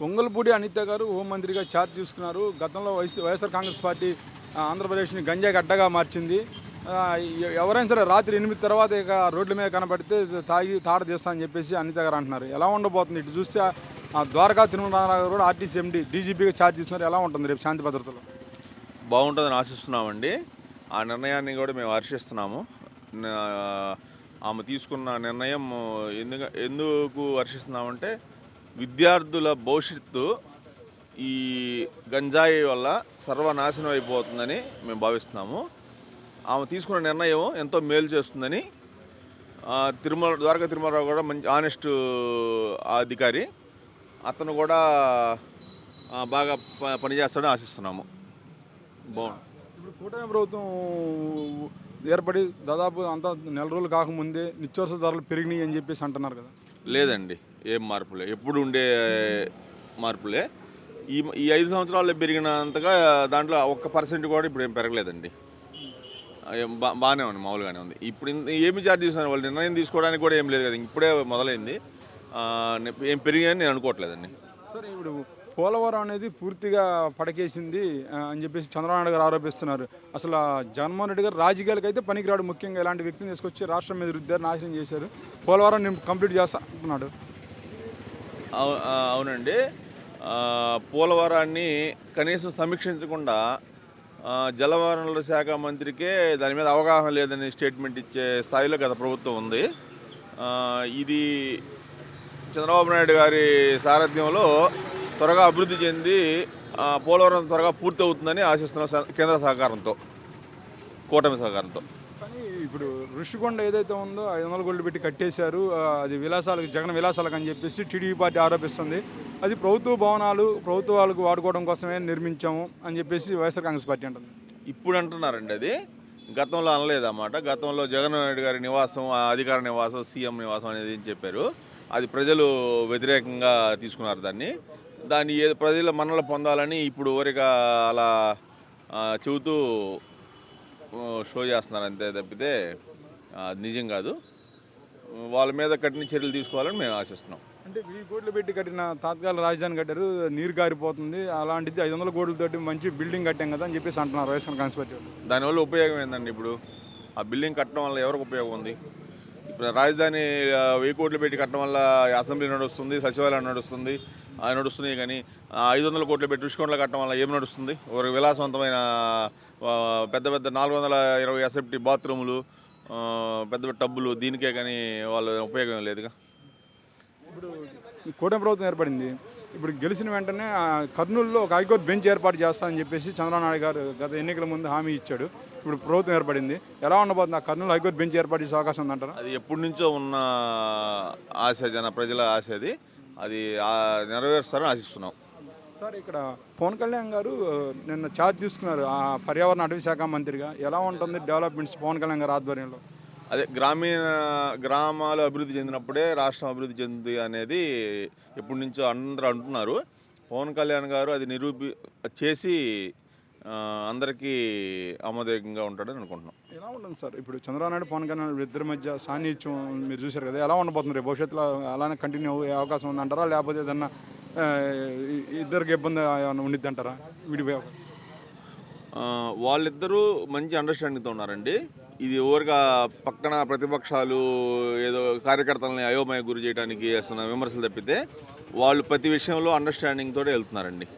పొంగల్పూడి అనిత గారు హోంమంత్రిగా ఛార్జ్ చూసుకున్నారు గతంలో వైఎస్ వైఎస్ఆర్ కాంగ్రెస్ పార్టీ ఆంధ్రప్రదేశ్ని గంజాకి అడ్డగా మార్చింది. ఎవరైనా సరే రాత్రి ఎనిమిది తర్వాత ఇక రోడ్ల మీద కనపడితే తాగి తాడ తీస్తా అని చెప్పేసి అనిత గారు అంటున్నారు. ఎలా ఉండబోతుంది? ఇటు చూస్తే ద్వారకా తిరుమల రామారావు కూడా ఆర్టీసీ ఎండి డీజీపీగా ఛార్జ్ చేస్తున్నారు. ఎలా ఉంటుంది రేపు శాంతి భద్రతలో? బాగుంటుందని ఆశిస్తున్నామండి. ఆ నిర్ణయాన్ని కూడా మేము హర్షిస్తున్నాము. ఆమె తీసుకున్న నిర్ణయం ఎందుకు ఎందుకు హర్షిస్తున్నామంటే విద్యార్థుల భవిష్యత్తు ఈ గంజాయి వల్ల సర్వనాశనం అయిపోతుందని మేము భావిస్తున్నాము. ఆమె తీసుకున్న నిర్ణయం ఎంతో మేలు చేస్తుందని తిరుమల ద్వారకా తిరుమలరావు కూడా మంచి ఆనెస్ట్ అధికారి. అతను కూడా బాగా ప- పనిచేస్తాడని ఆశిస్తున్నాము. బాగుంది. ఇప్పుడు కూటమి ప్రభుత్వం ఏర్పడి దాదాపు అంతా నెల రోజులు కాకముందే నిత్యావసర ధరలు పెరిగినాయి అని చెప్పేసి అంటున్నారు కదా. లేదండి. ఏం మార్పులే ఎప్పుడు ఉండే మార్పులే. ఈ ఈ ఐదు సంవత్సరాల్లో పెరిగినంతగా దాంట్లో ఒక్క పర్సెంట్ కూడా ఇప్పుడు ఏం పెరగలేదండి. బాగానే ఉంది మామూలుగానే ఉంది. ఇప్పుడు ఏమి ఛార్జ్ చేస్తున్నారు వాళ్ళు? నిర్ణయం తీసుకోవడానికి కూడా ఏం లేదు కదా ఇప్పుడే మొదలైంది. ఏం పెరిగాయని నేను అనుకోవట్లేదండి. సరే ఇప్పుడు పోలవరం అనేది పూర్తిగా పడకేసింది అని చెప్పేసి చంద్రబాబు గారు ఆరోపిస్తున్నారు. అసలు జగన్మోహన్ రెడ్డి గారు రాజకీయాలకు అయితే పనికిరాడు ముఖ్యంగా. ఇలాంటి వ్యక్తిని తీసుకొచ్చి రాష్ట్రం మీద రుద్దారు నాశనం చేశారు. పోలవరం నేను కంప్లీట్ చేస్తా అంటున్నాడు. అవునండి. పోలవరాన్ని కనీసం సమీక్షించకుండా జలవనరుల శాఖ మంత్రికే దాని మీద అవగాహన లేదని స్టేట్మెంట్ ఇచ్చే స్థాయిలో గత ప్రభుత్వం ఉంది. ఇది చంద్రబాబు నాయుడు గారి సారథ్యంలో త్వరగా అభివృద్ధి చెంది పోలవరం త్వరగా పూర్తి అవుతుందని ఆశిస్తున్న స- కేంద్ర సహకారంతో కూటమి సహకారంతో. కానీ ఇప్పుడు ఋషికొండ ఏదైతే ఉందో ఐదు వందల గోల్డ్ పెట్టి కట్టేశారు అది విలాసాలకు జగన్ విలాసాలకు అని చెప్పేసి టీడీపీ పార్టీ ఆరోపిస్తుంది. అది ప్రభుత్వ భవనాలు ప్రభుత్వాలకు వాడుకోవడం కోసమే నిర్మించాము అని చెప్పేసి వైఎస్ఆర్ కాంగ్రెస్ పార్టీ అంటుంది. ఇప్పుడు అంటున్నారండి అది. గతంలో అనలేదన్నమాట గతంలో జగన్ రెడ్డి గారి నివాసం ఆ అధికార నివాసం సీఎం నివాసం అనేది అని చెప్పారు. అది ప్రజలు వ్యతిరేకంగా తీసుకున్నారు దాన్ని. దాన్ని ఏ ప్రజల మన్నలు పొందాలని ఇప్పుడు ఊరిగా అలా చెబుతూ షో చేస్తున్నారు అంతే తప్పితే నిజం కాదు. వాళ్ళ మీద కఠిన చర్యలు తీసుకోవాలని మేము ఆశిస్తున్నాం. అంటే వెయ్యి కోట్లు పెట్టి కట్టిన తాత్కాలిక రాజధాని కట్టారు నీరు గారిపోతుంది అలాంటిది ఐదు వందల కోట్లతోటి మంచి బిల్డింగ్ కట్టాం కదా అని చెప్పేసి అంటున్నారు వైఎస్ఆర్ కాంగ్రెస్ పార్టీ వాళ్ళు. దానివల్ల ఉపయోగం ఏందండి ఇప్పుడు? ఆ బిల్డింగ్ కట్టడం వల్ల ఎవరికి ఉపయోగం ఉంది? ఇప్పుడు రాజధాని వెయ్యి కోట్లు పెట్టి కట్టడం వల్ల అసెంబ్లీ నడుస్తుంది సచివాలయం నడుస్తుంది నడుస్తున్నాయి కానీ ఐదు వందల కోట్లు పెట్టి రుషికొండలు కట్టడం వల్ల ఏం నడుస్తుంది? ఒక విలాసవంతమైన పెద్ద పెద్ద నాలుగు వందల ఇరవై ఎస్ఎఫ్టీ బాత్రూములు పెద్ద పెద్ద టబ్బులు దీనికే కానీ వాళ్ళ ఉపయోగం లేదుగా? ఇప్పుడు ఈ కూటమి ప్రభుత్వం ఏర్పడింది. ఇప్పుడు గెలిచిన వెంటనే కర్నూలులో ఒక హైకోర్టు బెంచ్ ఏర్పాటు చేస్తానని చెప్పేసి చంద్రబాబు నాయుడు గారు గత ఎన్నికల ముందు హామీ ఇచ్చాడు. ఇప్పుడు ప్రభుత్వం ఏర్పడింది. ఎలా ఉండబోతుంది ఆ కర్నూలు హైకోర్టు బెంచ్ ఏర్పాటు చేసే అవకాశం ఉందంటారా? అది ఎప్పటి నుంచో ఉన్న ఆశ జన ప్రజల ఆశ అది. అది నెరవేరుస్తారని ఆశిస్తున్నాం. సార్ ఇక్కడ పవన్ కళ్యాణ్ గారు నిన్న ఛార్జ్ తీసుకున్నారు ఆ పర్యావరణ అటవీ శాఖ మంత్రిగా. ఎలా ఉంటుంది డెవలప్మెంట్స్ పవన్ కళ్యాణ్ గారి ఆధ్వర్యంలో? అదే గ్రామీణ గ్రామాలు అభివృద్ధి చెందినప్పుడే రాష్ట్రం అభివృద్ధి చెందుతుంది అనేది ఎప్పటి నుంచో అందరూ అంటున్నారు. పవన్ కళ్యాణ్ గారు అది నిరూపి చేసి అందరికీ ఆమోదయోగ్యంగా ఉంటాడని అనుకుంటున్నాం. ఎలా ఉంటుంది సార్? ఇప్పుడు చంద్రబాబు నాయుడు పవన్ కళ్యాణ్ ఇద్దరి మధ్య సాన్నిధ్యం మీరు చూశారు కదా ఎలా ఉండబోతుంది? భవిష్యత్తులో అలానే కంటిన్యూ అయ్యే అవకాశం ఉందంటారా లేకపోతే ఏదన్నా ఇద్దరికి ఇబ్బంది ఉండిద్ది అంటారా? విడిపోయే వాళ్ళిద్దరూ మంచి అండర్స్టాండింగ్తో ఉన్నారండి. ఇది ఊరిగా పక్కన ప్రతిపక్షాలు ఏదో కార్యకర్తలని అయోమయ గురి చేయడానికి చేస్తున్న విమర్శలు తప్పితే వాళ్ళు ప్రతి విషయంలో అండర్స్టాండింగ్ తోటే వెళ్తున్నారండి.